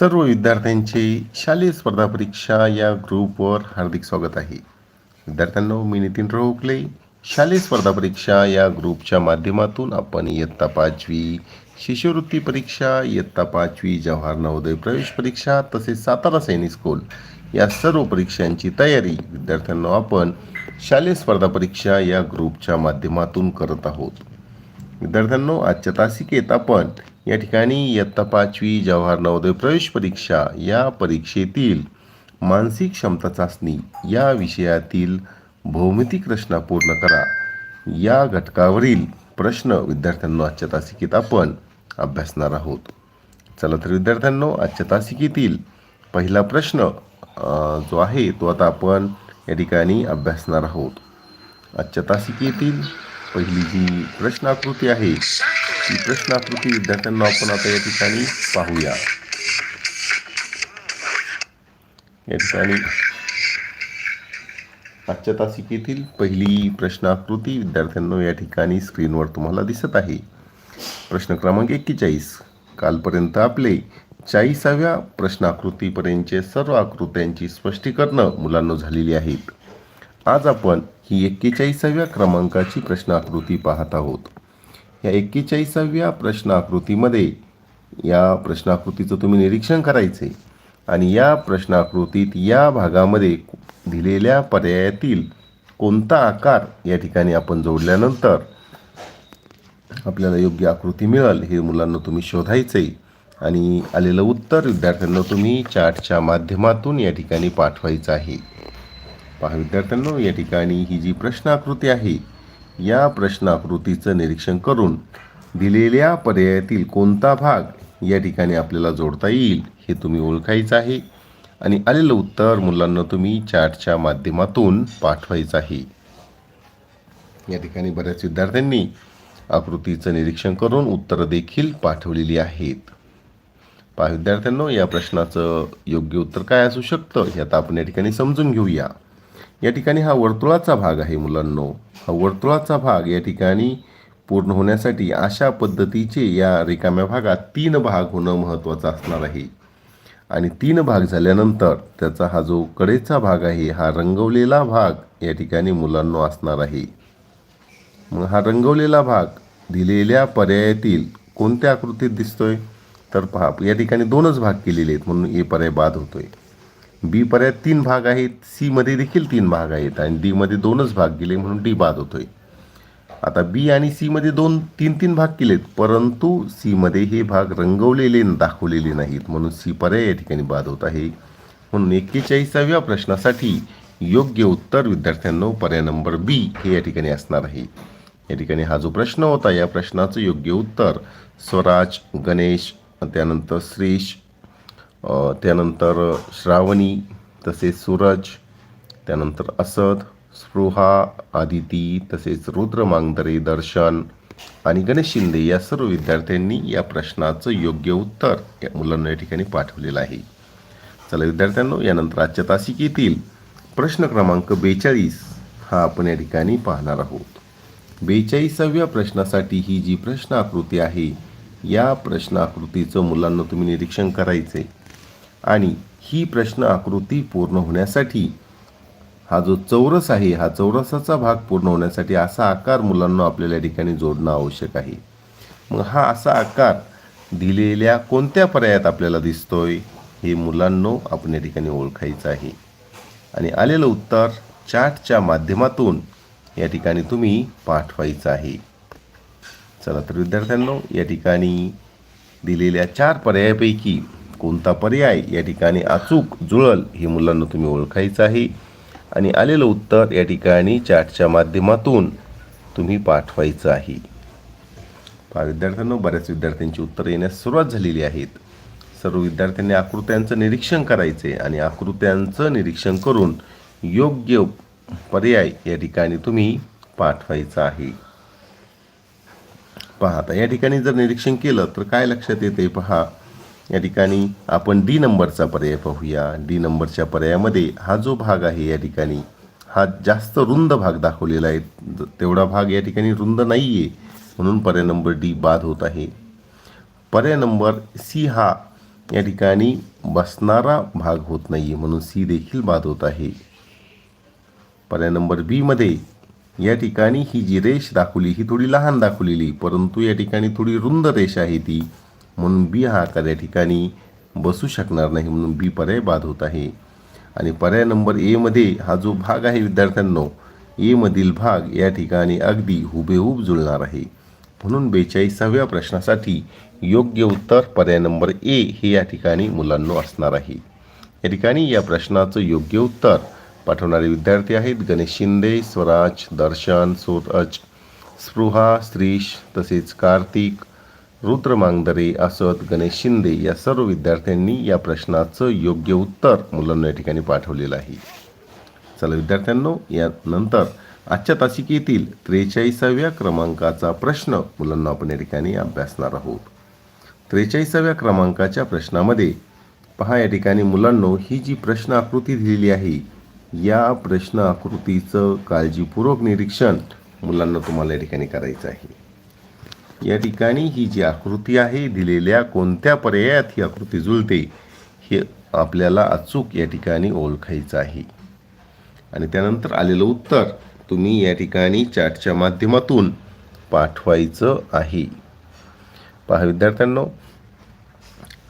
सर्व विद्यार्थ्यांचे शालेय स्पर्धा परीक्षा या ग्रुपवर हार्दिक स्वागत आहे. विद्यार्थ्यांनो मी नितीन रोकले शालेय स्पर्धा परीक्षा या ग्रुपच्या माध्यमातून आपण इयत्ता पाचवी शिष्यवृत्ती परीक्षा इयत्ता पाचवी जवाहर नवोदय प्रवेश परीक्षा तसेच सातारा सैनिक स्कूल या सर्व परीक्षांची तयारी विद्यार्थ्यांनो आपण शालेय स्पर्धा परीक्षा या ग्रुपच्या माध्यमातून करत आहोत. विद्यार्थ्यांनो आजच्या तासिकेत आपण या ठिकाणी इयत्ता पाचवी जवाहर नवोदय प्रवेश परीक्षा या परीक्षेतील मानसिक क्षमता चाचणी या विषयातील भौमितिक रचना पूर्ण करा. या घटकावरील प्रश्न विद्यार्थ्यांनो आजच्या तासिकेत आपण अभ्यासणार आहोत. चला तर विद्यार्थ्यांनो आजच्या तासिकेतील पहिला प्रश्न जो आहे तो आता आपण या ठिकाणी अभ्यासणार आहोत. आजच्या तासिकेतील पहिली जी प्रश्नाकृती आहे प्रश्नाकृती विद्यार्थ्यांना आपण आता या ठिकाणी पाहूया. या ठिकाणी आजच्या तासिकेतील पहिली प्रश्नाकृती विद्यार्थ्यांना या ठिकाणी स्क्रीनवर तुम्हाला दिसत आहे. प्रश्न क्रमांक एक्केचाळीस. कालपर्यंत आपले चाळीसाव्या प्रश्नाकृतीपर्यंतचे सर्व आकृत्यांची स्पष्टीकरणं मुलांना झालेली आहेत. आज आपण ही एक्केचाळीसाव्या क्रमांकाची प्रश्नाकृती पाहत आहोत. या एक्केचाळीसाव्या प्रश्नाकृतीमध्ये या प्रश्नाकृतीचं तुम्ही निरीक्षण करायचे आणि या प्रश्नाकृतीत या भागामध्ये दिलेल्या पर्यायातील कोणता आकार या ठिकाणी आपण जोडल्यानंतर आपल्याला योग्य आकृती मिळेल हे मुलांना तुम्ही शोधायचे आणि आलेलं उत्तर विद्यार्थ्यांना तुम्ही चार्टच्या माध्यमातून या ठिकाणी पाठवायचं आहे. पहा विद्यार्थ्यांना या ठिकाणी ही जी प्रश्नाकृती आहे या प्रश्नाकृतीचं निरीक्षण करून दिलेल्या पर्यायातील कोणता भाग या ठिकाणी आपल्याला जोडता येईल हे तुम्ही ओळखायचं आहे. आणि आलेलं उत्तर मुलांना तुम्ही चार्टच्या माध्यमातून पाठवायचं आहे. या ठिकाणी बऱ्याच विद्यार्थ्यांनी आकृतीचं निरीक्षण करून उत्तरं देखील पाठवलेली आहेत. पहा विद्यार्थ्यांनो या प्रश्नाचं योग्य उत्तर काय असू शकतं हे आता आपण या ठिकाणी समजून घेऊया. या ठिकाणी हा वर्तुळाचा भाग आहे मुलांनो. हा वर्तुळाचा भाग या ठिकाणी पूर्ण होण्यासाठी अशा पद्धतीचे या रिकाम्या भागात तीन भाग होणं महत्त्वाचं असणार आहे. आणि तीन भाग झाल्यानंतर त्याचा हा जो कडेचा भाग आहे हा रंगवलेला भाग या ठिकाणी मुलांनो असणार आहे. मग हा रंगवलेला भाग दिलेल्या पर्यायातील कोणत्या आकृतीत दिसतोय? तर पहा या ठिकाणी दोनच भाग केलेले आहेत म्हणून हे पर्याय बाद होतोय. बी पर्यायात तीन भाग आहेत सीमध्ये देखील तीन भाग आहेत आणि डीमध्ये दोनच भाग गेले म्हणून डी बाद होतोय. आता बी आणि सीमध्ये दोन तीन तीन भाग केलेत परंतु सीमध्ये हे भाग रंगवलेले दाखवलेले नाहीत म्हणून सी पर्याय या ठिकाणी बाद होत आहे. म्हणून एक्केचाळीसाव्या प्रश्नासाठी योग्य उत्तर विद्यार्थ्यांनो पर्याय नंबर बी हे या ठिकाणी असणार आहे. या ठिकाणी हा जो प्रश्न होता या प्रश्नाचं योग्य उत्तर स्वराज गणेश त्यानंतर श्रीश त्यानंतर श्रावणी तसेच सूरज त्यानंतर असद स्पृहा आदिती तसेच रुद्र मांगदरे दर्शन आणि गणेश शिंदे या सर्व विद्यार्थ्यांनी या प्रश्नाचं योग्य उत्तर या मुलांना या ठिकाणी पाठवलेलं आहे. चला विद्यार्थ्यांनो यानंतर आजच्या तासिकेतील प्रश्न क्रमांक बेचाळीस हा आपण या ठिकाणी पाहणार आहोत. बेचाळीसाव्या प्रश्नासाठी ही जी प्रश्न आकृती आहे या प्रश्न आकृतीचं मुलांना तुम्ही निरीक्षण करायचं आहे आणि ही प्रश्न आकृती पूर्ण होण्यासाठी हा जो चौरस आहे हा चौरसाचा भाग पूर्ण होण्यासाठी असा आकार मुलांना आपल्याला या ठिकाणी जोडणं आवश्यक आहे. मग हा असा आकार दिलेल्या कोणत्या पर्यायात आपल्याला दिसतोय हे मुलांनो आपण या ठिकाणी ओळखायचं आहे. आणि आलेलं उत्तर चार्टच्या माध्यमातून या ठिकाणी तुम्ही पाठवायचं आहे. चला तर विद्यार्थ्यांनो या ठिकाणी दिलेल्या चार पर्यायापैकी कोणता पर्याय? या ठिकाणी अचूक जुळल हे मुलांना तुम्ही ओळखायचं आहे. आणि आलेलं उत्तर या ठिकाणी चार्टच्या माध्यमातून तुम्ही पाठवायचं आहे. पहा विद्यार्थ्यांना बऱ्याच विद्यार्थ्यांची उत्तरं येण्यास सुरुवात झालेली आहेत. सर्व विद्यार्थ्यांनी आकृत्यांचं निरीक्षण करायचे आणि आकृत्यांचं निरीक्षण करून योग्य पर्याय या ठिकाणी तुम्ही पाठवायचा आहे. पहा आता या ठिकाणी जर निरीक्षण केलं तर काय लक्षात येते पहा या ठिकाणी आपण डी नंबरचा पर्याय पाहूया. डी नंबरच्या पर्यायामध्ये हा जो भाग आहे या ठिकाणी हा जास्त रुंद भाग दाखवलेला आहे. तेवढा भाग या ठिकाणी रुंद नाही आहे म्हणून पर्याय नंबर डी बाद होत आहे. पर्याय नंबर सी हा या ठिकाणी बसणारा भाग होत नाही आहे म्हणून सी देखील बाद होत आहे. पर्याय नंबर बीमध्ये या ठिकाणी ही जी रेष दाखवली ही थोडी लहान दाखवलेली परंतु या ठिकाणी थोडी रुंद रेष आहे ती. म्हणून बी हा आकार या ठिकाणी बसू शकणार नाही म्हणून बी पर्याय बाद होत आहे. आणि पर्याय नंबर एमध्ये हा जो भाग आहे विद्यार्थ्यांनो एमधील भाग या ठिकाणी अगदी हुबेहूब जुळणार आहे. म्हणून बेचाळीसाव्या प्रश्नासाठी योग्य उत्तर पर्याय नंबर ए हे या ठिकाणी मुलांनो असणार आहे. या ठिकाणी या प्रश्नाचं योग्य उत्तर पाठवणारे विद्यार्थी आहेत गणेश शिंदे स्वराज दर्शन सूरज स्पृहा श्रीश तसेच कार्तिक रुद्र मांगदरे असत गणेश शिंदे या सर्व विद्यार्थ्यांनी या प्रश्नाचं योग्य उत्तर मुलांना या ठिकाणी पाठवलेलं आहे. चला विद्यार्थ्यांनो यानंतर आजच्या तासिकेतील त्रेचाळीसाव्या क्रमांकाचा प्रश्न मुलांना आपण या ठिकाणी अभ्यासणार आहोत. त्रेचाळीसाव्या क्रमांकाच्या प्रश्नामध्ये पहा या ठिकाणी मुलांनो ही जी प्रश्न आकृती दिलेली आहे या प्रश्न आकृतीचं काळजीपूर्वक निरीक्षण मुलांना तुम्हाला या ठिकाणी करायचं आहे. या ठिकाणी ही जी आकृती आहे दिलेल्या कोणत्या पर्यायात ही आकृती जुळते हे आपल्याला अचूक या ठिकाणी ओळखायचं आहे. आणि त्यानंतर आलेलं उत्तर तुम्ही या ठिकाणी चॅटच्या माध्यमातून पाठवायचं आहे. पहा विद्यार्थ्यांनो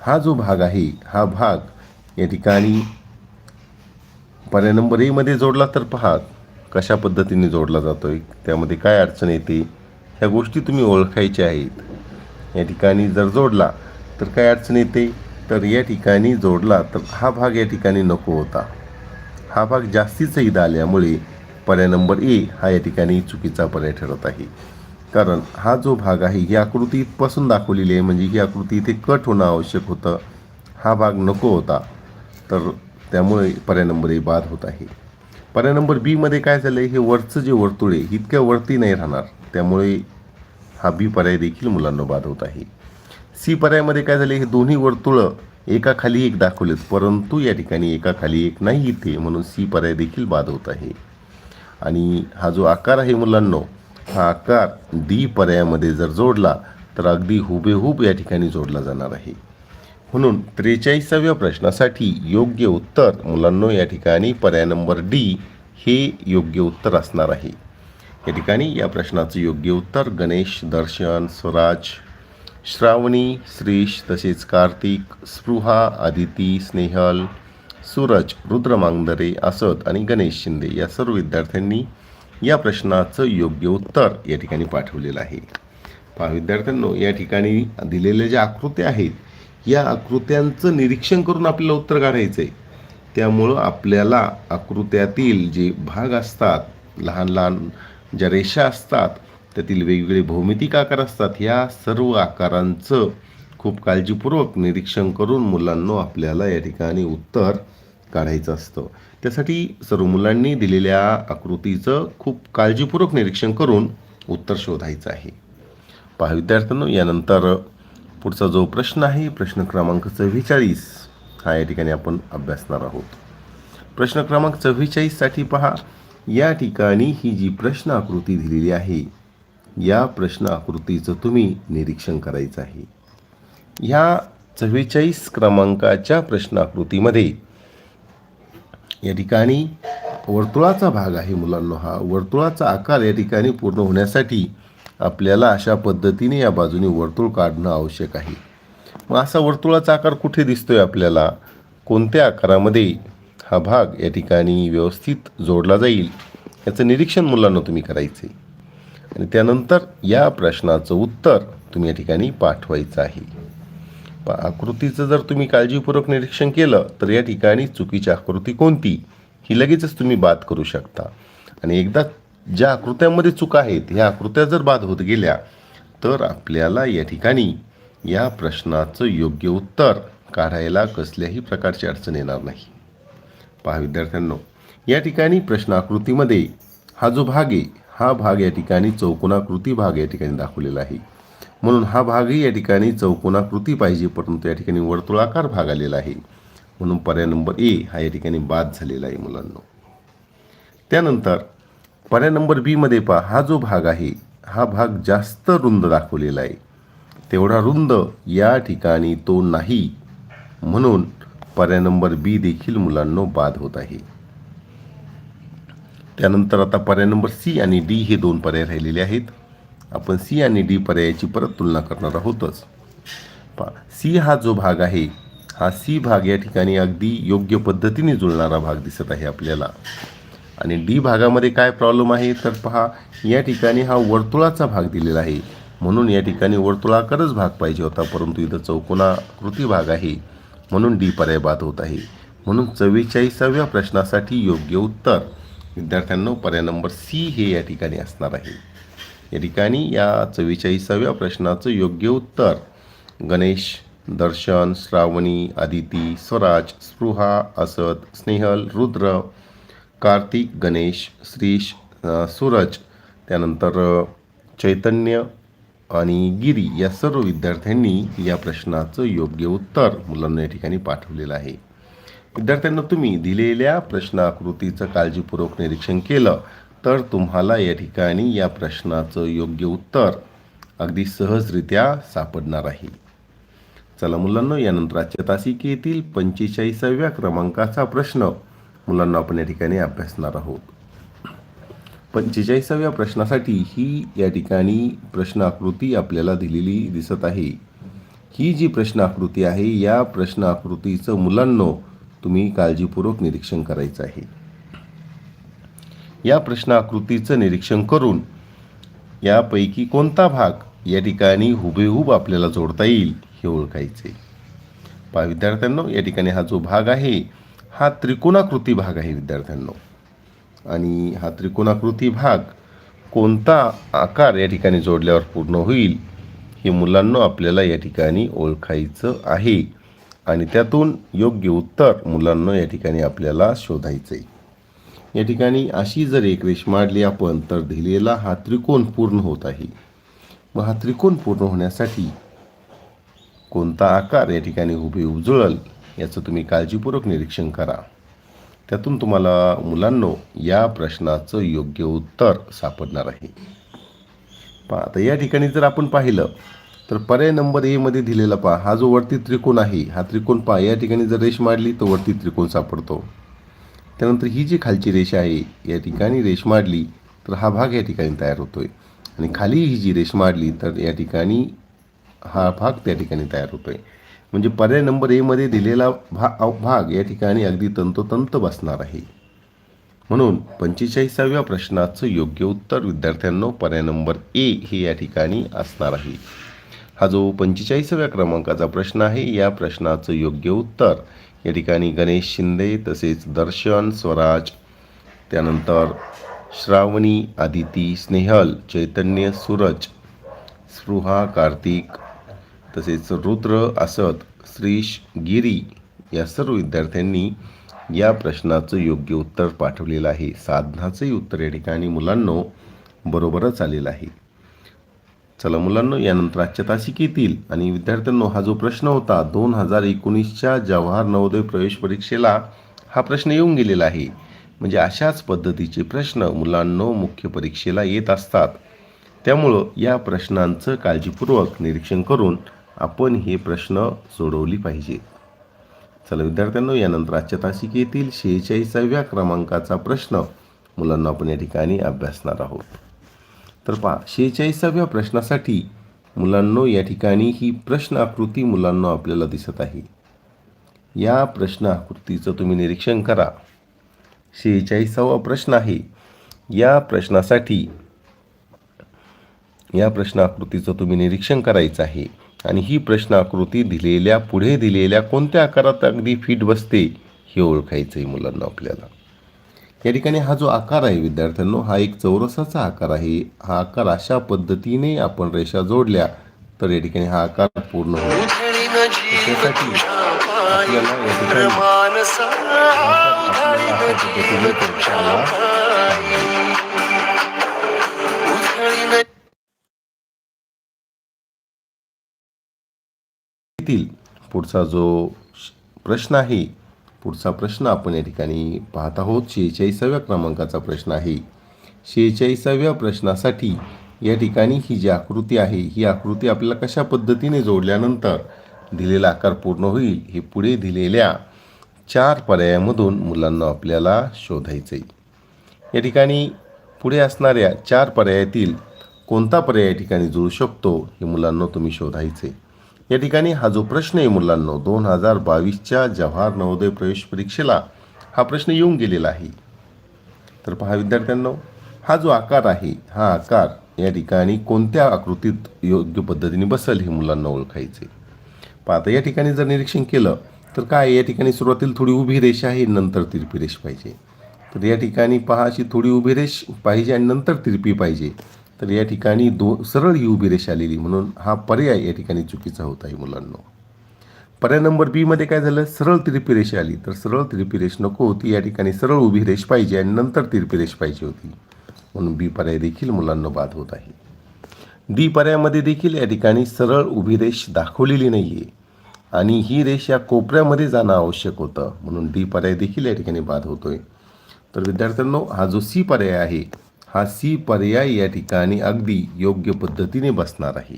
हा जो भाग आहे हा भाग या ठिकाणी पर्याय नंबर एमध्ये जोडला तर पहा कशा पद्धतीने जोडला जातो आहे त्यामध्ये काय अडचण येते ह्या गोष्टी तुम्ही ओळखायच्या आहेत. या ठिकाणी जर जोडला तर काय अडचण येते? तर या ठिकाणी जोडला तर हा भाग या ठिकाणी नको होता. हा भाग जास्तीचा इथं आल्यामुळे पर्याय नंबर ए हा या ठिकाणी चुकीचा पर्याय ठरत आहे. कारण हा जो भाग आहे ही आकृती इथपासून दाखवलेली आहे म्हणजे ही आकृती इथे कट होणं आवश्यक होतं. हा भाग नको होता तर त्यामुळे पर्याय नंबर ए बाद होत आहे. पर्याय नंबर बीमध्ये काय झालं आहे हे वरचं जे वर्तुळ आहे इतक्या वरती नाही राहणार. त्यामुळे हा बी पर्याय देखील मुलांना बाद होत आहे. सी पर्यायामध्ये काय झाले हे दोन्ही वर्तुळं एकाखाली एक दाखवलेत परंतु या ठिकाणी एकाखाली एक नाही इथे म्हणून सी पर्याय देखील बाद होत आहे. आणि हा जो आकार आहे मुलांनो हा आकार डी पर्यायामध्ये जर जोडला तर अगदी हुबेहूब या ठिकाणी जोडला जाणार आहे. म्हणून त्रेचाळीसाव्या प्रश्नासाठी योग्य उत्तर मुलांनो या ठिकाणी पर्याय नंबर डी हे योग्य उत्तर असणार आहे. या ठिकाणी या प्रश्नाचं योग्य उत्तर गणेश दर्शन स्वराज श्रावणी श्रीश तसेच कार्तिक स्पृहा आदिती स्नेहल सूरज रुद्र मांगदरे असत आणि गणेश शिंदे या सर्व विद्यार्थ्यांनी या प्रश्नाचं योग्य उत्तर या ठिकाणी पाठवलेलं आहे. पहा विद्यार्थ्यांनो या ठिकाणी दिलेल्या ज्या आकृत्या आहेत या आकृत्यांचं निरीक्षण करून आपल्याला उत्तर काढायचं आहे त्यामुळं आपल्याला आकृत्यातील जे भाग असतात लहान लहान ज्या रेषा असतात त्यातील वेगवेगळे भौमितिक आकार असतात ह्या सर्व आकारांचं खूप काळजीपूर्वक निरीक्षण करून मुलांना आपल्याला या ठिकाणी उत्तर काढायचं असतं. त्यासाठी सर्व मुलांनी दिलेल्या आकृतीचं खूप काळजीपूर्वक निरीक्षण करून उत्तर शोधायचं आहे. पहा विद्यार्थ्यांनो यानंतर पुढचा जो प्रश्न आहे प्रश्न क्रमांक चव्वेचाळीस हा या ठिकाणी आपण अभ्यासणार आहोत. प्रश्न क्रमांक चव्वेचाळीससाठी पहा या ठिकाणी ही जी प्रश्न आकृती दिलेली आहे या प्रश्न आकृतीचं तुम्ही निरीक्षण करायचं आहे. ह्या चव्वेचाळीस क्रमांकाच्या प्रश्न आकृतीमध्ये या ठिकाणी वर्तुळाचा भाग आहे मुलांना हा. वर्तुळाचा आकार या ठिकाणी पूर्ण होण्यासाठी आपल्याला अशा पद्धतीने या बाजूने वर्तुळ काढणं आवश्यक आहे. मग असा वर्तुळाचा आकार कुठे दिसतोय आपल्याला? कोणत्या आकारामध्ये? हा भाग या ठिकाणी व्यवस्थित जोडला जाईल. याचं निरीक्षण मुलांना तुम्ही करायचं. आहे आणि त्यानंतर या प्रश्नाचं उत्तर तुम्ही या ठिकाणी पाठवायचं आहे. आकृतीचं जर तुम्ही काळजीपूर्वक निरीक्षण केलं तर या ठिकाणी चुकीची आकृती कोणती? ही लगेचच तुम्ही बाद करू शकता. आणि एकदा ज्या आकृत्यांमध्ये चुका आहेत ह्या आकृत्या जर बाद होत गेल्या तर आपल्याला या ठिकाणी या प्रश्नाचं योग्य उत्तर काढायला कसल्याही प्रकारची अडचण येणार नाही. पहा विद्यार्थ्यांनो या ठिकाणी प्रश्नाकृतीमध्ये हा जो भाग आहे हा भाग या ठिकाणी चौकोनाकृती भाग या ठिकाणी दाखवलेला आहे. म्हणून हा भागही या ठिकाणी चौकोनाकृती पाहिजे परंतु या ठिकाणी वर्तुळाकार भाग आलेला आहे. म्हणून पर्याय नंबर ए हा या ठिकाणी बाद झालेला आहे मुलांनो. त्यानंतर पर्याय नंबर बीमध्ये पहा हा जो भाग आहे हा भाग जास्त रुंद दाखवलेला आहे. तेवढा रुंद या ठिकाणी तो नाही. म्हणून पर्याय नंबर बी देखील मुलांनो बाद होत आहे. त्यानंतर आता पर्याय नंबर सी आणि डी हे दोन पर्याय राहिलेले आहेत. आपण सी आणि डी पर्यायाची परत तुलना करणार आहोतच. पा सी हा जो भाग आहे हा सी भाग या ठिकाणी अगदी योग्य पद्धतीने जुळणारा भाग दिसत आहे आपल्याला. आणि डी भागामध्ये काय प्रॉब्लेम आहे? तर पहा या ठिकाणी हा वर्तुळाचा भाग दिलेला आहे. म्हणून या ठिकाणी वर्तुळाकारच भाग पाहिजे होता परंतु इथं चौकोनाकृती भाग आहे. म्हणून डी पर्याय बाद होत आहे म्हणून चव्वेचाळीसाव्या प्रश्नासाठी योग्य उत्तर. विद्यार्थ्यांनो पर्याय नंबर सी हे या ठिकाणी असणार आहे. या ठिकाणी या चव्वेचाळीसाव्या प्रश्नाचं योग्य उत्तर. गणेश दर्शन श्रावणी आदिती स्वराज स्पृहा असद स्नेहल रुद्र कार्तिक गणेश श्रीश सूरज. त्यानंतर चैतन्य आणि गिरी या सर्व विद्यार्थ्यांनी या प्रश्नाचं योग्य उत्तर मुलांना या ठिकाणी पाठवलेलं आहे. विद्यार्थ्यांना तुम्ही दिलेल्या प्रश्नाकृतीचं काळजीपूर्वक निरीक्षण केलं तर तुम्हाला या ठिकाणी या प्रश्नाचं योग्य उत्तर अगदी सहजरित्या सापडणार आहे. चला मुलांना यानंतर आजच्या तासिकेतील पंचेचाळीसाव्या क्रमांकाचा प्रश्न मुलांना आपण या ठिकाणी अभ्यासणार आहोत. पंचेचाळीसाव्या प्रश्नासाठी ही या ठिकाणी प्रश्न आकृती आपल्याला दिलेली दिसत आहे. ही जी प्रश्न आकृती आहे या प्रश्न आकृतीचं मुलांनो तुम्ही काळजीपूर्वक निरीक्षण करायचं आहे. या प्रश्न आकृतीचं निरीक्षण करून यापैकी कोणता भाग या ठिकाणी हुबेहूब आपल्याला जोडता येईल हे ओळखायचे. पहा विद्यार्थ्यांनो या ठिकाणी हा जो भाग आहे हा त्रिकोणाकृती भाग आहे विद्यार्थ्यांनो. आणि हा त्रिकोणाकृती भाग कोणता आकार या ठिकाणी जोडल्यावर पूर्ण होईल हे मुलांना आपल्याला या ठिकाणी ओळखायचं आहे. आणि त्यातून योग्य उत्तर मुलांना या ठिकाणी आपल्याला शोधायचं आहे या ठिकाणी अशी जर एक रेष मांडली आपण तर दिलेला हा त्रिकोण पूर्ण होत आहे. मग हा त्रिकोण पूर्ण होण्यासाठी कोणता आकार या ठिकाणी उभे उजळल याचं तुम्ही काळजीपूर्वक निरीक्षण करा. त्यातून तुम्हाला मुलांनो या प्रश्नाचं योग्य उत्तर सापडणार आहे. पहा आता या ठिकाणी जर आपण पाहिलं तर पर्याय नंबर एमध्ये दिलेला पहा हा जो वरती त्रिकोण आहे हा त्रिकोण पहा या ठिकाणी जर रेष मारली तर वरती त्रिकोण सापडतो. त्यानंतर ही जी खालची रेष आहे या ठिकाणी रेष मारली तर हा भाग या ठिकाणी तयार होतोय. आणि खाली ही जी रेष मारली तर या ठिकाणी हा भाग त्या ठिकाणी तयार होतोय. म्हणजे पर्याय नंबर एमध्ये दिलेला भा भाग या ठिकाणी अगदी तंतोतंत बसणार आहे. म्हणून पंचेचाळीसाव्या प्रश्नाचं योग्य उत्तर विद्यार्थ्यांनो पर्याय नंबर ए हे या ठिकाणी असणार आहे. हा जो पंचेचाळीसाव्या क्रमांकाचा प्रश्न आहे या प्रश्नाचं योग्य उत्तर या ठिकाणी गणेश शिंदे तसेच दर्शन स्वराज त्यानंतर श्रावणी आदिती स्नेहल चैतन्य सूरज स्पृहा कार्तिक तसेच रुद्र असत श्रीश गिरी या सर्व विद्यार्थ्यांनी या प्रश्नाचं योग्य उत्तर पाठवलेलं आहे. साधनाचंही उत्तर या ठिकाणी मुलांनो बरोबरच आलेलं आहे. चला मुलांनो यानंतर आजच्या तासिकेतील आणि विद्यार्थ्यांनो हा जो प्रश्न होता दोन हजार एकोणीसच्या जवाहर नवोदय प्रवेश परीक्षेला हा प्रश्न येऊन गेलेला आहे. म्हणजे अशाच पद्धतीचे प्रश्न मुलांनो मुख्य परीक्षेला येत असतात. त्यामुळं या प्रश्नांचं काळजीपूर्वक निरीक्षण करून आपण हे प्रश्न सोडवली पाहिजेत चला विद्यार्थ्यांनो यानंतर आजच्या तासिकेतील शेहेचाळीसाव्या क्रमांकाचा प्रश्न मुलांना आपण या ठिकाणी अभ्यासणार आहोत. तर पहा शेहेचाळीसाव्या प्रश्नासाठी मुलांनो या ठिकाणी ही प्रश्न आकृती मुलांना आपल्याला दिसत आहे. या प्रश्न आकृतीचं तुम्ही निरीक्षण करा. शेहेचाळीसावा प्रश्न आहे या प्रश्नासाठी या प्रश्न आकृतीचं तुम्ही निरीक्षण करायचं आहे. आणि ही प्रश्न आकृती दिलेल्या पुढे दिलेल्या कोणत्या आकारात अगदी फिट बसते हे ओळखायचं आहे मुलांना आपल्याला. या ठिकाणी हा जो आकार आहे विद्यार्थ्यांनो हा एक चौरसाचा आकार आहे. हा आकार अशा पद्धतीने आपण रेषा जोडल्या तर या ठिकाणी हा आकार पूर्ण होईल. त्यासाठी आपल्याला या ठिकाणी आपल्याला पुढचा जो श- प्रश्न आहे पुढचा प्रश्न आपण या ठिकाणी पाहत आहोत. शेहेचाळीसाव्या क्रमांकाचा प्रश्न आहे. शेहेचाळीसाव्या प्रश्नासाठी या ठिकाणी ही जी आकृती आहे ही आकृती आपल्याला कशा पद्धतीने जोडल्यानंतर दिलेला आकार पूर्ण होईल हे पुढे दिलेल्या चार पर्यायामधून मुलांना आपल्याला शोधायचं आहे या ठिकाणी पुढे असणाऱ्या चार पर्यायातील कोणता पर्याय या ठिकाणी जुळू शकतो हे मुलांना तुम्ही शोधायचे या ठिकाणी हा जो प्रश्न आहे मुलांनो दोन हजार बावीसच्या जवाहर नवोदय प्रवेश परीक्षेला हा प्रश्न येऊन गेलेला आहे. तर पहा विद्यार्थ्यांनो हा जो आकार आहे हा आकार या ठिकाणी कोणत्या आकृतीत योग्य पद्धतीने बसेल हे मुलांना ओळखायचे? पाहता या ठिकाणी जर निरीक्षण केलं तर काय या ठिकाणी सुरुवातीला थोडी उभी रेष आहे नंतर तिरपी रेष पाहिजे. तर या ठिकाणी पहा अशी थोडी उभी रेष पाहिजे आणि नंतर तिरपी पाहिजे. तर या ठिकाणी दो सरळ ही उभी रेषा आलेली म्हणून हा पर्याय या ठिकाणी चुकीचा होत आहे मुलांना. पर्याय नंबर बीमध्ये काय झालं? सरळ तिरपी रेषा आली. तर सरळ तिरपी रेष नको होती. या ठिकाणी सरळ उभी रेष पाहिजे आणि नंतर तिरपी रेष पाहिजे होती. म्हणून बी पर्याय देखील मुलांना बाद होत आहे. डी पर्यायामध्ये देखील या ठिकाणी सरळ उभी रेष दाखवलेली नाही आहे आणि ही रेष या कोपऱ्यामध्ये जाणं आवश्यक होतं. म्हणून डी पर्याय देखील या ठिकाणी बाद होतोय. तर विद्यार्थ्यांनो हा जो सी पर्याय आहे हा सी पर्याय या ठिकाणी अगदी योग्य पद्धतीने बसणार आहे.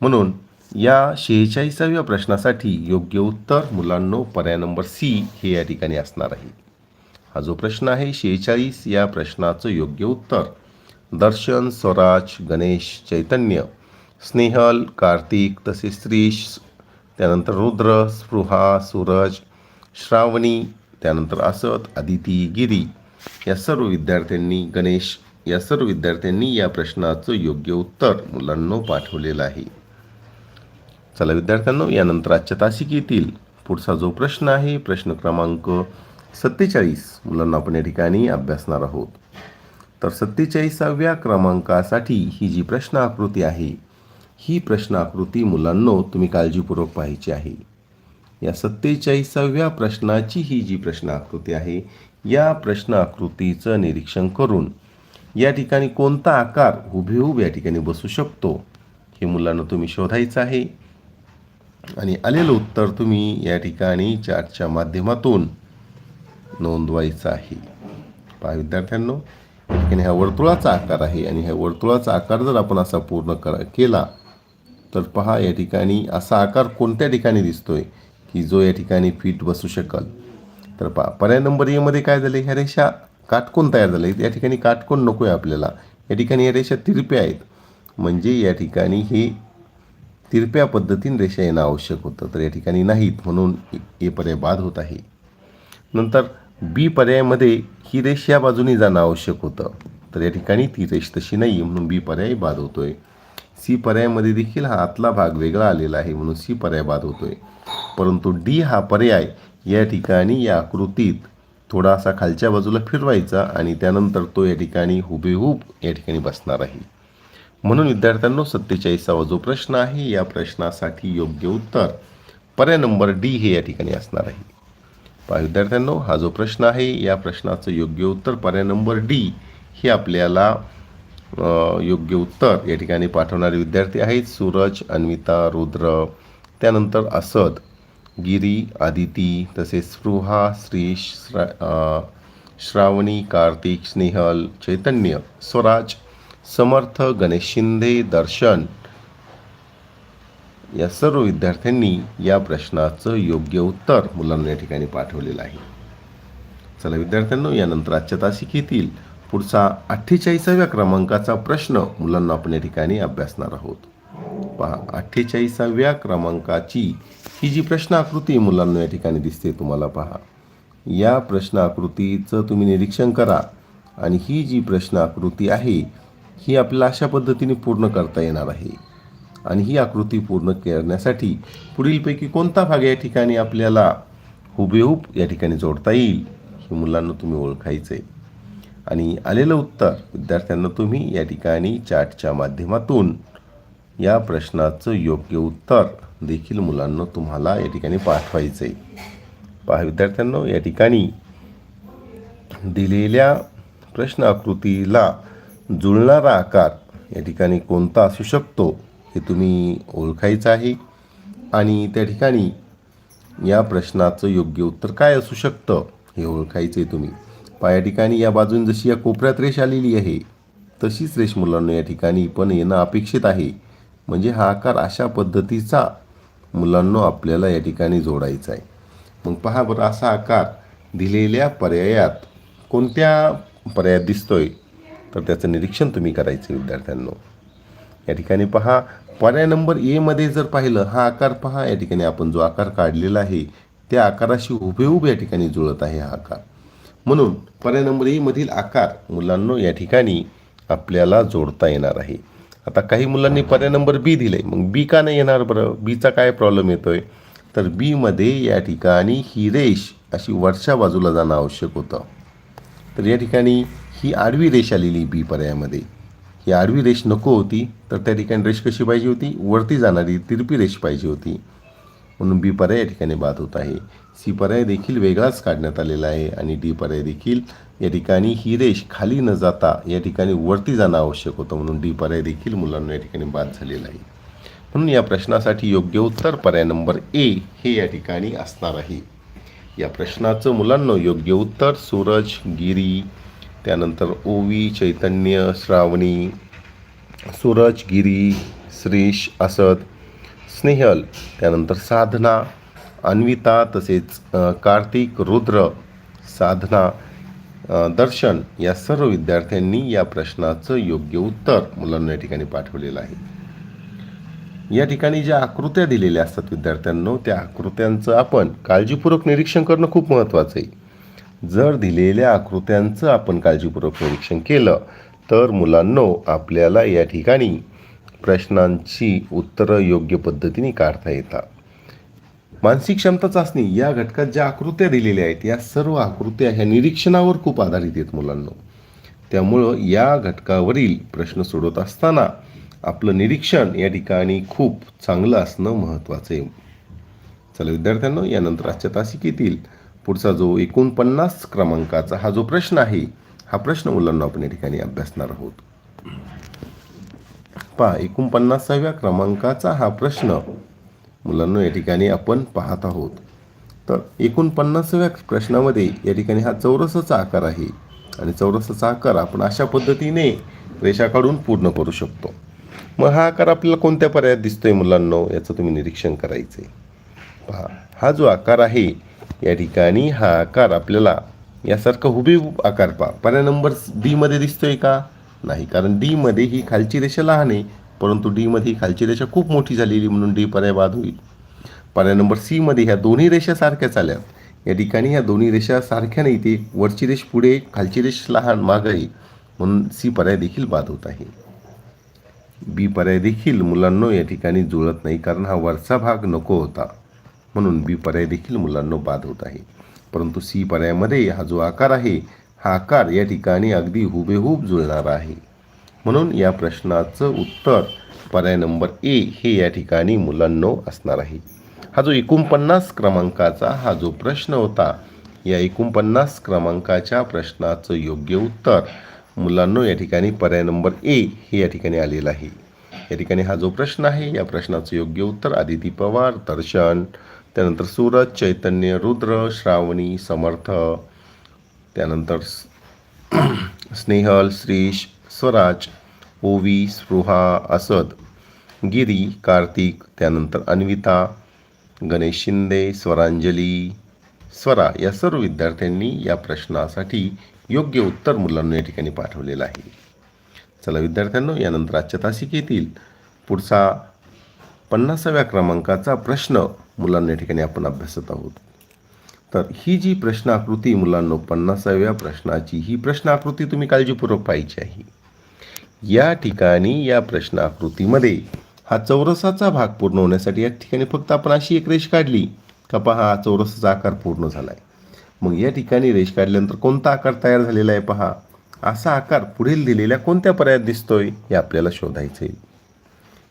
म्हणून या शेहेचाळीसाव्या प्रश्नासाठी योग्य उत्तर मुलांनो पर्याय नंबर सी हे या ठिकाणी असणार आहे. हा जो प्रश्न आहे शेहेचाळीस या प्रश्नाचं योग्य उत्तर. दर्शन स्वराज गणेश चैतन्य स्नेहल कार्तिक तसेच श्रीश त्यानंतर रुद्र स्पृहा सूरज श्रावणी त्यानंतर असत अदिती गिरी या सर्व विद्यार्थ्यांनी गणेश या सर्व विद्यार्थ्यांनी या प्रश्नाचं योग्य उत्तर मुलांना पाठवलेलं आहे. चला विद्यार्थ्यांनो यानंतर आजच्या तासिकेतील पुढचा जो प्रश्न आहे प्रश्न क्रमांक सत्तेचाळीस. मुलांना आपण या ठिकाणी अभ्यासणार आहोत. तर सत्तेचाळीसाव्या क्रमांकासाठी ही जी प्रश्न आकृती आहे ही प्रश्न आकृती मुलांनो तुम्ही काळजीपूर्वक पाहायची आहे. या सत्तेचाळीसाव्या प्रश्नाची ही जी प्रश्न आकृती आहे या प्रश्न आकृतीचं निरीक्षण करून या ठिकाणी कोणता आकार हुबेहूब या ठिकाणी बसू शकतो हे मुलांना तुम्ही शोधायचं आहे. आणि आलेलं उत्तर तुम्ही या ठिकाणी चार्टच्या माध्यमातून नोंदवायचं आहे. पहा विद्यार्थ्यांनो या ठिकाणी हा वर्तुळाचा आकार आहे आणि ह्या वर्तुळाचा आकार जर आपण असा पूर्ण करा केला तर पहा या ठिकाणी असा आकार कोणत्या ठिकाणी दिसतोय? की जो या ठिकाणी फिट बसू शकल. तर पा पर्याय नंबर एमध्ये काय झाले? ह्या रेषा काटकोन तयार झाले. या ठिकाणी काटकोन नको आहे आपल्याला. या ठिकाणी या रेषा तिरप्या आहेत. म्हणजे या ठिकाणी हे तिरप्या पद्धतीने रेषा येणं आवश्यक होतं. तर या ठिकाणी नाहीत म्हणून हे पर्याय बाद होत आहे. नंतर बी पर्यायामध्ये ही रेष या बाजूने जाणं आवश्यक होतं. तर या ठिकाणी ती रेष तशी नाही आहे म्हणून बी पर्याय बाद होतोय. सी पर्यायामध्ये देखील हा आतला भाग वेगळा आलेला आहे म्हणून सी पर्याय बाद होतोय. परंतु डी हा पर्याय या ठिकाणी या आकृतीत थोडासा खालच्या बाजूला फिरवायचा आणि त्यानंतर तो या ठिकाणी हुबेहूब या ठिकाणी बसणार आहे. म्हणून विद्यार्थ्यांनो सत्तेचाळीसावा जो प्रश्न आहे या प्रश्नासाठी योग्य उत्तर पर्याय नंबर डी हे या ठिकाणी असणार आहे. पहा विद्यार्थ्यांनो हा जो प्रश्न आहे या प्रश्नाचं योग्य उत्तर पर्याय नंबर डी हे आपल्याला योग्य उत्तर या ठिकाणी पाठवणारे विद्यार्थी आहेत सूरज अन्विता रुद्र त्यानंतर असद गिरी आदिती तसेच स्पृहा श्रीश श्रा श्रावणी कार्तिक स्नेहल चैतन्य स्वराज समर्थ गणेश शिंदे दर्शन या सर्व विद्यार्थ्यांनी या प्रश्नाचं योग्य उत्तर मुलांना या ठिकाणी पाठवलेलं आहे. चला विद्यार्थ्यांनो यानंतर आजच्या तासिकेतील पुढचा अठ्ठेचाळीसाव्या क्रमांकाचा प्रश्न मुलांना आपण या ठिकाणी अभ्यासणार आहोत. पहा अठ्ठेचाळीसाव्या क्रमांकाची ही जी प्रश्न आकृती मुलांना या ठिकाणी दिसते तुम्हाला पहा. या प्रश्न आकृतीचं तुम्ही निरीक्षण करा आणि ही जी प्रश्न आकृती आहे ही आपल्याला अशा पद्धतीने पूर्ण करता येणार आहे. आणि ही आकृती पूर्ण करण्यासाठी पुढीलपैकी कोणता भाग या ठिकाणी आपल्याला हुबेहूब या ठिकाणी जोडता येईल हे मुलांना तुम्ही ओळखायचं. आहे आणि आलेलं उत्तर विद्यार्थ्यांना तुम्ही या ठिकाणी चार्टच्या माध्यमातून या प्रश्नाचं योग्य उत्तर देखील मुलांना तुम्हाला या ठिकाणी पाठवायचं आहे पहा विद्यार्थ्यांनो या ठिकाणी दिलेल्या प्रश्न आकृतीला जुळणारा आकार या ठिकाणी कोणता असू शकतो हे तुम्ही ओळखायचं आहे. आणि त्या ठिकाणी या प्रश्नाचं योग्य उत्तर काय असू शकतं हे ओळखायचं आहे तुम्ही. पहा या ठिकाणी या बाजून जशी या कोपऱ्यात रेष आलेली आहे तशीच रेष मुलांना या ठिकाणी पण येणं अपेक्षित आहे. म्हणजे हा आकार अशा पद्धतीचा मुलांनो आपल्याला या ठिकाणी जोडायचा आहे. मग पहा बरं असा आकार दिलेल्या पर्यायात कोणत्या पर्यायात दिसतोय? तर त्याचं निरीक्षण तुम्ही करायचं विद्यार्थ्यांनो. या ठिकाणी पहा पर्याय नंबर एमध्ये जर पाहिलं हा आकार पहा या ठिकाणी आपण जो आकार काढलेला आहे त्या आकाराशी हुबेहूब या ठिकाणी जुळत आहे हा आकार. म्हणून पर्याय नंबर एमधील आकार मुलांनो या ठिकाणी आपल्याला जोडता येणार आहे. आता काही मुलांनी पर्याय नंबर बी दिले मग बी का नाही येणार बरं? बीचा काय प्रॉब्लेम येतोय? तर बीमध्ये या ठिकाणी ही रेष अशी वरच्या बाजूला जाणं आवश्यक होतं. तर या ठिकाणी ही आडवी रेष आलेली बी पर्यायामध्ये. ही आडवी रेष नको होती तर त्या ठिकाणी रेष कशी पाहिजे होती? वरती जाणारी तिरपी रेष पाहिजे होती. म्हणून बी पर्याय या ठिकाणी बाद होत आहे. सी पर्याय देखील वेगळाच काढण्यात आलेला आहे आणि डी पर्याय देखील या ठिकाणी ही रेष खाली न जाता या ठिकाणी वरती जाणं आवश्यक होतं म्हणून डी पर्याय देखील मुलांना या ठिकाणी बाद झालेला आहे. म्हणून या प्रश्नासाठी योग्य उत्तर पर्याय नंबर ए हे या ठिकाणी असणार आहे. या प्रश्नाचं मुलांना योग्य उत्तर सूरज गिरी त्यानंतर ओवी चैतन्य श्रावणी सूरज गिरी श्रीश असद स्नेहल त्यानंतर साधना अन्विता तसेच कार्तिक रुद्र साधना दर्शन या सर्व विद्यार्थ्यांनी या प्रश्नाचं योग्य उत्तर मुलांना या ठिकाणी पाठवलेलं आहे. या ठिकाणी ज्या आकृत्या दिलेल्या असतात विद्यार्थ्यांनो त्या आकृत्यांचं आपण काळजीपूर्वक निरीक्षण करणं खूप महत्त्वाचं आहे. जर दिलेल्या आकृत्यांचं आपण काळजीपूर्वक निरीक्षण केलं तर मुलांनो आपल्याला या ठिकाणी प्रश्नांची उत्तरं योग्य पद्धतीने काढता येतात. मानसिक क्षमता चाचणी या घटकात ज्या आकृत्या दिलेल्या आहेत या सर्व आकृत्या ह्या निरीक्षणावर खूप आधारित आहेत मुलांनो. त्यामुळं या घटकावरील प्रश्न सोडवत असताना आपलं निरीक्षण या ठिकाणी खूप चांगलं असणं महत्त्वाचं आहे. चला विद्यार्थ्यांनो यानंतर आजच्या तासिकेतील पुढचा जो एकोणपन्नास क्रमांकाचा हा जो प्रश्न आहे हा प्रश्न मुलांना आपण या ठिकाणी अभ्यासणार आहोत. पहा एकोणपन्नासाव्या क्रमांकाचा हा प्रश्न. मुलांना या ठिकाणी आपण पाहत आहोत. तर एकोणपन्नासाव्या प्रश्नामध्ये या ठिकाणी हा चौरसाचा आकार आहे आणि चौरसाचा आकार आपण अशा पद्धतीने रेषा काढून पूर्ण करू शकतो. मग हा आकार आपल्याला कोणत्या पर्यायात दिसतोय मुलांनो याचं तुम्ही निरीक्षण करायचं आहे पहा हा जो आकार आहे या ठिकाणी हा आकार आपल्याला यासारखा हुबेहूब आकार पहा. पर्याय नंबर डीमध्ये दिसतोय का? नाही. कारण डीमध्ये ही खालची रेषा लहान आहे परंतु डीमध्ये ही खालची रेषा खूप मोठी झालेली म्हणून डी पर्याय बाद होईल. पर्याय नंबर सीमध्ये ह्या दोन्ही रेषा सारख्याच आल्या या ठिकाणी ह्या दोन्ही रेषा सारख्या नाही ते वरची रेष पुढे खालची रेष लहान माग आहे. म्हणून सी पर्याय देखील बाद होत आहे. बी पर्याय देखील मुलांनो या ठिकाणी जुळत नाही कारण हा वरचा भाग नको होता. म्हणून बी पर्याय देखील मुलांनो बाद होत आहे. परंतु सी पर्यायामध्ये हा जो आकार आहे हा आकार या ठिकाणी अगदी हुबेहूब जुळणार आहे. म्हणून या प्रश्नाचं उत्तर पर्याय नंबर ए हे या ठिकाणी मुलांनो असणार आहे. हा जो एकोणपन्नास क्रमांकाचा हा जो प्रश्न होता या एकोणपन्नास क्रमांकाच्या प्रश्नाचं योग्य उत्तर मुलांनो या ठिकाणी पर्याय नंबर ए हे या ठिकाणी आलेलं आहे. या ठिकाणी हा जो प्रश्न आहे या प्रश्नाचं योग्य उत्तर आदिती पवार दर्शन त्यानंतर सूरज चैतन्य रुद्र श्रावणी समर्थ त्यानंतर स- स्नेहल श्रीश स्वराज ओवी स्पृहा असद गिरी कार्तिक त्यानंतर अन्विता गणेश शिंदे स्वरांजली स्वरा या सर्व विद्यार्थ्यांनी या प्रश्नासाठी योग्य उत्तर मुलांना या ठिकाणी पाठवलेलं आहे. चला विद्यार्थ्यांनो यानंतर आजच्या तासिकेतील पुढचा पन्नासाव्या क्रमांकाचा प्रश्न मुलांना या ठिकाणी आपण अभ्यासत आहोत. तर ही जी प्रश्नाकृती मुलांनो पन्नासाव्या प्रश्नाची ही प्रश्नाकृती तुम्ही काळजीपूर्वक पाहिजे आहे. या ठिकाणी या प्रश्नाकृतीमध्ये हा चौरसाचा भाग पूर्ण होण्यासाठी या ठिकाणी फक्त आपण अशी एक रेष काढली. का पहा हा चौरसाचा आकार पूर्ण झाला आहे मग या ठिकाणी रेष काढल्यानंतर कोणता आकार तयार झालेला आहे पहा? असा आकार पुढील दिलेल्या कोणत्या पर्यायात दिसतोय हे आपल्याला शोधायचं आहे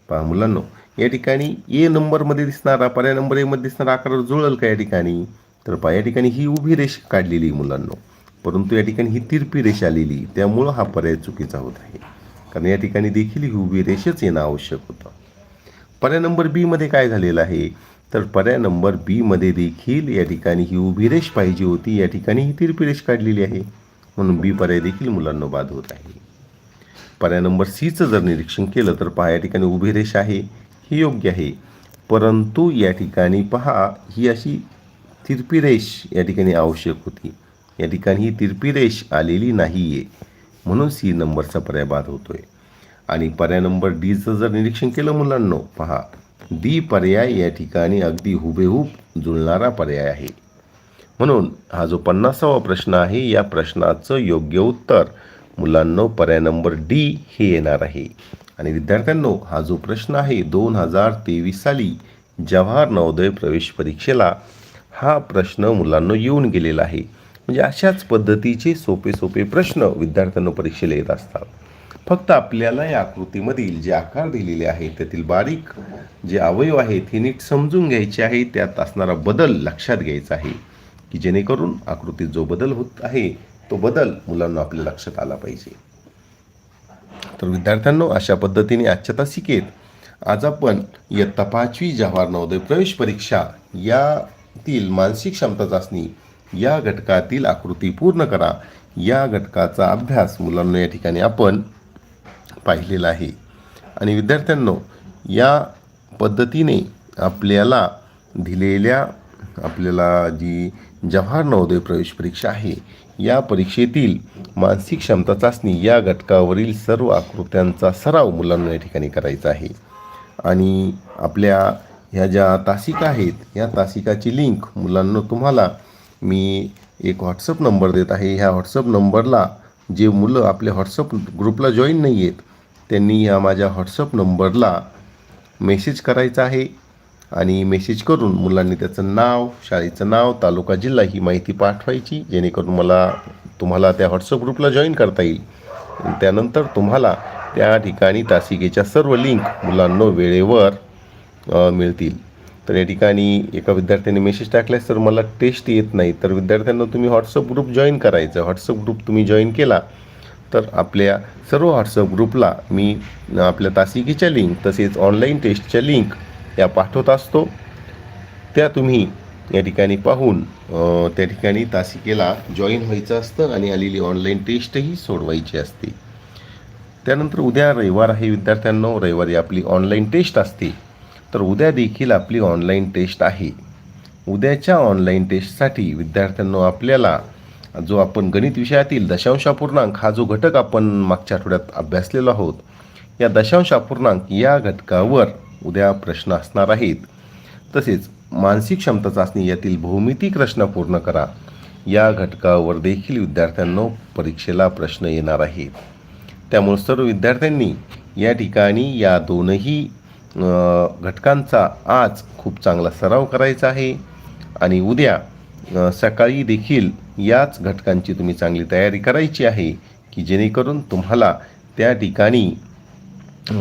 पहा मुलांनो या ठिकाणी ए नंबरमध्ये दिसणारा पर्याय नंबर एमध्ये दिसणारा आकार जुळेल का या ठिकाणी? तर पहा या ठिकाणी ही उभी रेष काढलेली मुलांना मुलांनो. परंतु या ठिकाणी ही तिरपी रेष आलेली त्यामुळं हा पर्याय चुकीचा होत आहे. कारण या ठिकाणी देखील ही उभी रेषच येणं आवश्यक होतं. पर्याय नंबर बीमध्ये काय झालेलं आहे? तर पर्याय नंबर बीमध्ये देखील या ठिकाणी ही उभी रेष पाहिजे होती. या ठिकाणी ही तिरपी रेष काढलेली आहे. म्हणून बी पर्याय देखील मुलांना बाद होत आहे. पर्याय नंबर सीचं जर निरीक्षण केलं तर पहा या ठिकाणी उभी रेष आहे. ही योग्य आहे. परंतु या ठिकाणी पहा ही अशी तिरपी रेष या ठिकाणी आवश्यक होती. या ठिकाणी ही तिरपी रेष आलेली नाही आहे म्हणून सी नंबरचा पर्याय बाद होतो आहे आणि पर्याय नंबर डीचं जर निरीक्षण केलं मुलांनो पहा. डी पर्याय या ठिकाणी अगदी हुबेहूब जुळणारा पर्याय आहे. म्हणून हा जो पन्नासावा प्रश्न आहे या प्रश्नाचं योग्य उत्तर मुलांनो पर्याय नंबर डी हे येणार आहे. आणि विद्यार्थ्यांनो हा जो प्रश्न आहे दोन हजार तेवीस साली जवाहर नवोदय प्रवेश परीक्षेला हा प्रश्न मुलांनो येऊन गेलेला आहे. म्हणजे अशाच पद्धतीचे सोपे सोपे प्रश्न विद्यार्थ्यांना परीक्षेला येत असतात. फक्त आपल्याला या आकृतीमधील जे आकार दिलेले आहेत त्यातील बारीक जे अवयव आहेत हे नीट समजून घ्यायचे आहे. त्यात असणारा बदल लक्षात घ्यायचा आहे. की जेणेकरून आकृतीत जो बदल होत आहे तो बदल मुलांना आपल्या लक्षात आला पाहिजे. तर विद्यार्थ्यांनो अशा पद्धतीने आजच्या तासिकेत आज आपण इयत्ता पाचवी जवाहर नवोदय प्रवेश परीक्षा या यातील मानसिक क्षमता चाचणी या घटकातील आकृती पूर्ण करा. या घटकाचा अभ्यास मुलांना या ठिकाणी आपण पाहिलेला आहे. आणि विद्यार्थ्यांनो या पद्धतीने आपल्याला दिलेल्या आपल्याला जी जवाहर नवोदय प्रवेश परीक्षा आहे या परीक्षेतील मानसिक क्षमता चाचणी या घटकावरील सर्व आकृत्यांचा सराव मुलांना या ठिकाणी करायचा आहे. आणि आपल्या ह्या ज्या तासिका आहेत या तासिकाची लिंक मुलांना तुम्हाला मी एक व्हॉट्सअप नंबर देत आहे. ह्या व्हॉट्सअप नंबरला जे मुलं आपल्या व्हॉट्सअप ग्रुपला जॉईन नाही आहेत त्यांनी या माझ्या व्हॉट्सअप नंबरला मेसेज करायचा आहे आणि मेसेज करून मुलांनी त्याचं नाव शाळेचं नाव तालुका जिल्हा ही माहिती पाठवायची जेणेकरून मला तुम्हाला त्या व्हॉट्सअप ग्रुपला जॉईन करता येईल. त्यानंतर तुम्हाला त्या ठिकाणी तासिकेच्या सर्व लिंक मुलांना वेळेवर मिळतील. तर या ठिकाणी एका विद्यार्थ्याने मेसेज टाकल्यास तर मला टेस्ट येत नाही. तर विद्यार्थ्यांना तुम्ही व्हॉट्सअप ग्रुप जॉईन करायचं. व्हॉट्सअप ग्रुप तुम्ही जॉईन केला तर आपल्या सर्व व्हॉट्सअप ग्रुपला मी आपल्या तासिकेच्या लिंक तसेच ऑनलाईन टेस्टच्या लिंक या पाठवत असतो. त्या तुम्ही या ठिकाणी पाहून त्या ठिकाणी तासिकेला जॉईन व्हायचं असतं आणि आलेली ऑनलाईन टेस्टही सोडवायची असते. त्यानंतर उद्या रविवार आहे विद्यार्थ्यांनो. रविवारी आपली ऑनलाईन टेस्ट असते. तर उद्या देखील आपली ऑनलाईन टेस्ट आहे. उद्याच्या ऑनलाईन टेस्टसाठी विद्यार्थ्यांनो आपल्याला जो आपण गणित विषयातील दशांश अपूर्णांक हा जो घटक आपण मागच्या आठवड्यात अभ्यासलेलो आहोत या दशांश अपूर्णांक या घटकावर उद्या प्रश्न असणार आहेत. तसेच मानसिक क्षमता चाचणी यातील भौमितिक रचना पूर्ण करा. या घटकावर देखील विद्यार्थ्यांनो परीक्षेला प्रश्न येणार आहेत. त्यामुळे सर्व विद्यार्थ्यांनी या ठिकाणी या दोनही घटकांचा आज खूप चांगला सराव करायचा आहे. आणि उद्या सकाळी देखील याच घटकांची तुम्ही चांगली तयारी करायची आहे की जेणेकरून तुम्हाला त्या ठिकाणी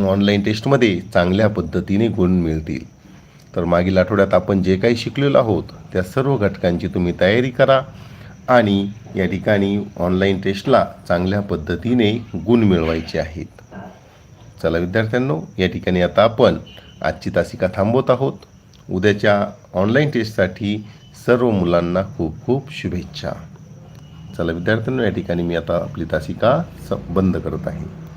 ऑनलाईन टेस्टमध्ये चांगल्या पद्धतीने गुण मिळतील. तर मागील आठवड्यात आपण जे काही शिकलेलो आहोत त्या सर्व घटकांची तुम्ही तयारी करा आणि या ठिकाणी ऑनलाईन टेस्टला चांगल्या पद्धतीने गुण मिळवायचे आहेत. चला विद्यार्थ्यांनो या ठिकाणी आता आपण आजची तासिका थांबवत आहोत. उद्याच्या ऑनलाईन टेस्टसाठी सर्व मुलांना खूप खूप शुभेच्छा. चला विद्यार्थ्यांनो या ठिकाणी मी आता आपली तासिका स बंद करत आहे.